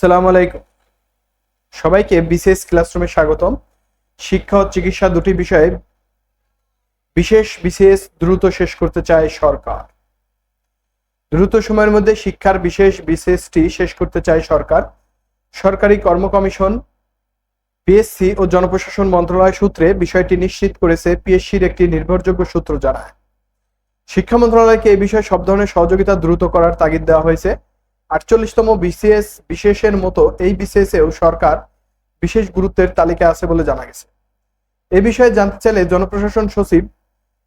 সালাম আলাইকুম। সবাইকে বিশেষ ক্লাসরুমে স্বাগতম। শিক্ষা ও চিকিৎসা দুটি বিষয়ে বিশেষ বিশেষ দ্রুত শেষ করতে চায় সরকার। দ্রুত সময়ের মধ্যে শিক্ষার বিশেষ বিশেষটি শেষ করতে চায় সরকার। সরকারি কর্ম কমিশন পিএসসি ও জনপ্রশাসন মন্ত্রণালয় সূত্রে বিষয়টি নিশ্চিত করেছে পিএসসির একটি নির্ভরযোগ্য সূত্র জানায়। শিক্ষা মন্ত্রণালয়কে এই বিষয়ে সব ধরনের সহযোগিতা দ্রুত করার তাগিদ দেওয়া হয়েছে। আটচল্লিশতম বিসিএস বিশেষের মতো এই বিসিএস এও সরকার বিশেষ গুরুত্বের তালিকা আছে বলে জানা গেছে। এ বিষয়ে জানতে চাইলে জনপ্রশাসন সচিব,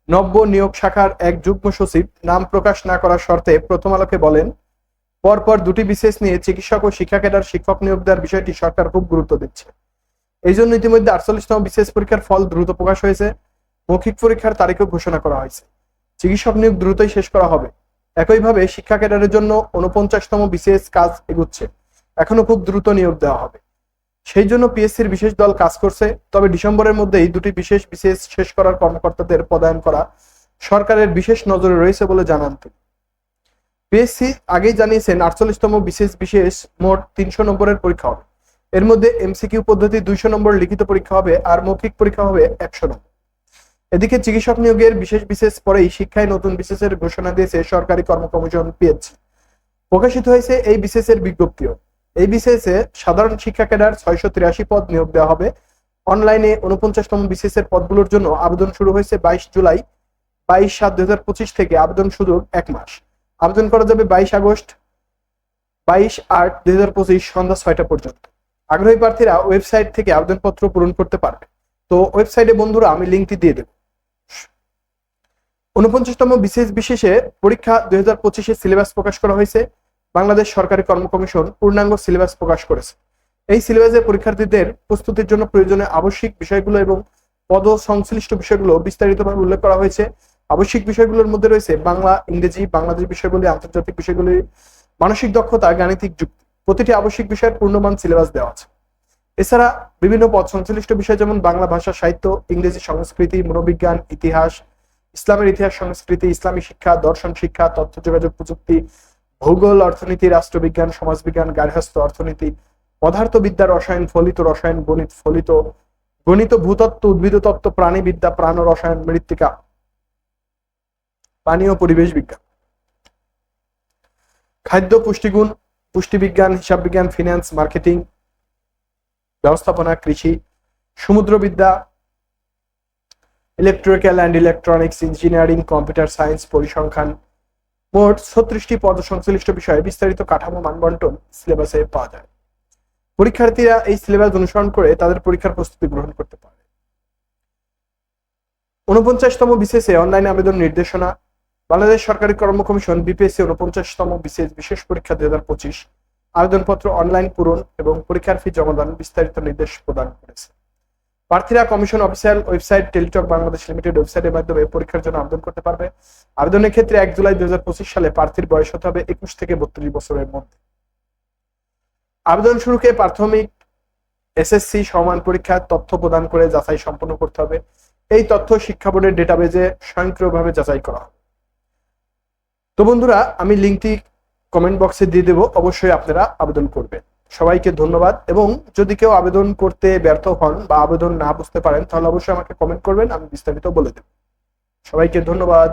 নব্য নিয়োগ শাখার এক যুগ্ম সচিব নাম প্রকাশ না করার শর্তে প্রথম আলোকে বলেন, পরপর দুটি বিশেষ নিয়ে চিকিৎসক ও শিক্ষা ক্যাডার শিক্ষক নিয়োগ দেওয়ার বিষয়টি সরকার খুব গুরুত্ব দিচ্ছে। এই জন্য ইতিমধ্যে আটচল্লিশতম বিশেষ পরীক্ষার ফল দ্রুত প্রকাশ হয়েছে। মৌখিক পরীক্ষার তারিখও ঘোষণা করা হয়েছে। চিকিৎসক নিয়োগ দ্রুতই শেষ করা হবে। একইভাবে শিক্ষা ক্যাডারের জন্য উনপঞ্চাশতম বিশেষ কাজ এগুচ্ছে। এখনও খুব দ্রুত নিয়োগ দেওয়া হবে। সেই জন্য পিএসসির বিশেষ দল কাজ করছে, তবে ডিসেম্বরের মধ্যেই দুটি বিশেষ বিশেষ শেষ করার কর্মকর্তাদের পদায়ন করা সরকারের বিশেষ নজরে রয়েছে বলে জানান তিনি। পিএসসি আগেই জানিয়েছেন, আটচল্লিশতম বিশেষ বিশেষ মোট তিনশো নম্বরের পরীক্ষা হবে। এর মধ্যে এমসিকিউ পদ্ধতি দুইশো নম্বর লিখিত পরীক্ষা হবে আর মৌখিক পরীক্ষা হবে একশো নম্বর। এদিকে চিকিৎসক নিয়োগের বিশেষ বিশেষ পরেই শিক্ষায় নতুন বিশেষের ঘোষণা দিয়েছে সরকারি কর্ম কমিশন পিএইচসি প্রকাশিত হয়েছে এই বিশেষের বিজ্ঞপ্তিও। এই বিশেষে সাধারণ শিক্ষা ক্যাডার ছয়শো তিরাশি পদ নিয়োগ দেওয়া হবে। অনলাইনে উনপঞ্চাশতম বিশেষের পদগুলোর জন্য আবেদন শুরু হয়েছে বাইশ জুলাই, বাইশ সাত দুই থেকে আবেদন সুযোগ এক মাস। আবেদন করা যাবে বাইশ আগস্ট, বাইশ আট দুই সন্ধ্যা ছয়টা পর্যন্ত। আগ্রহী প্রার্থীরা ওয়েবসাইট থেকে আবেদনপত্র পূরণ করতে পারবে। তো ওয়েবসাইটে বন্ধুরা আমি লিঙ্কটি দিয়ে দেব। উনপঞ্চাশতম বিশেষ বিশেষে পরীক্ষা দুই হাজার পঁচিশে সিলেবাস প্রকাশ করা হয়েছে। বাংলাদেশ সরকারি কর্ম কমিশন পূর্ণাঙ্গ সিলেবাস প্রকাশ করেছে। এই সিলেবাসে পরীক্ষার্থীদের প্রস্তুতির জন্য প্রয়োজনীয় আবশ্যিক বিষয়গুলো এবং পদ সংশ্লিষ্ট বিষয়গুলো বিস্তারিতভাবে উল্লেখ করা হয়েছে। আবশ্যিক বিষয়গুলোর মধ্যে রয়েছে বাংলা, ইংরেজি, বাংলাদেশ বিষয়গুলি, আন্তর্জাতিক বিষয়গুলি, মানসিক দক্ষতা, গাণিতিক যুক্তি। প্রতিটি আবশ্যিক বিষয়ের পূর্ণমান সিলেবাস দেওয়া আছে। এছাড়া বিভিন্ন পদ সংশ্লিষ্ট বিষয় যেমন বাংলা ভাষা, সাহিত্য, ইংরেজি সংস্কৃতি, মনোবিজ্ঞান, ইতিহাস ইসলামের ইতিহাস, সংস্কৃতি, ইসলামী শিক্ষা, দর্শন শিক্ষা, তথ্য, যোগাযোগ প্রযুক্তি, ভূগোল, অর্থনীতি, রাষ্ট্রবিজ্ঞান, সমাজবিজ্ঞান, গার্হস্থ্য, অর্থনীতি, পদার্থবিদ্যা, রসায়ন, ফলিত রসায়ন, গণিত, ফলিত গণিত, ভূতত্ত্ব উদ্ভিদ তত্ত্ব প্রাণীবিদ্যা, প্রাণ রসায়ন, মৃত্তিকা, পানি ও পরিবেশ বিজ্ঞান। খাদ্য, পুষ্টিগুণ, পুষ্টিবিজ্ঞান হিসাব বিজ্ঞান ফিনান্স, মার্কেটিং, ব্যবস্থাপনা, কৃষি, সমুদ্রবিদ্যা electrical and electronics engineering computer science পরিসংখ্যান। মোট ছত্রিশটি পদ সংশ্লিষ্ট বিষয়ে বিস্তারিত কাঠামো মানবন্টন সিলেবাসে পাওয়া যায়। পরীক্ষার্থীরা এই সিলেবাস অনুসরণ করে তাদের পরীক্ষার প্রস্তুতি গ্রহণ করতে পারে। উনপঞ্চাশতম বিশেষে অনলাইন আবেদন নির্দেশনা। বাংলাদেশ সরকারি কর্ম কমিশন বিপিএসসি উনপঞ্চাশতম বিশেষ বিশেষ পরীক্ষা দুই হাজার পঁচিশ। আবেদনপত্র অনলাইন পূরণ এবং পরীক্ষার ফি জমাদান বিস্তারিত নির্দেশ প্রদান করেছে। প্রার্থীরা commission official website Teletalk Bangladesh limited ওয়েবসাইটের মাধ্যমে পরীক্ষার জন্য আবেদন করতে পারবে। আবেদনের ক্ষেত্রে এক জুলাই দুই হাজার পঁচিশ সালে প্রার্থীর বয়স হতে হবে একুশ থেকে বত্রিশ বছরের মধ্যে। আবেদন শুরুকে প্রাথমিক এসএসসি সমান পরীক্ষার তথ্য প্রদান করে যাচাই সম্পন্ন করতে হবে। এই তথ্য শিক্ষা বোর্ডের ডেটাবেজে স্বয়ংক্রিয়ভাবে যাচাই করা হবে। তো বন্ধুরা, আমি লিঙ্কটি কমেন্ট বক্সে দিয়ে দেবো। অবশ্যই আপনারা আবেদন করবেন। সবাইকে ধন্যবাদ। এবং যদি কেউ আবেদন করতে ব্যর্থ হন বা আবেদন না বুঝতে পারেন, তাহলে অবশ্যই আমাকে কমেন্ট করবেন, আমি বিস্তারিত বলে দেব। সবাইকে ধন্যবাদ।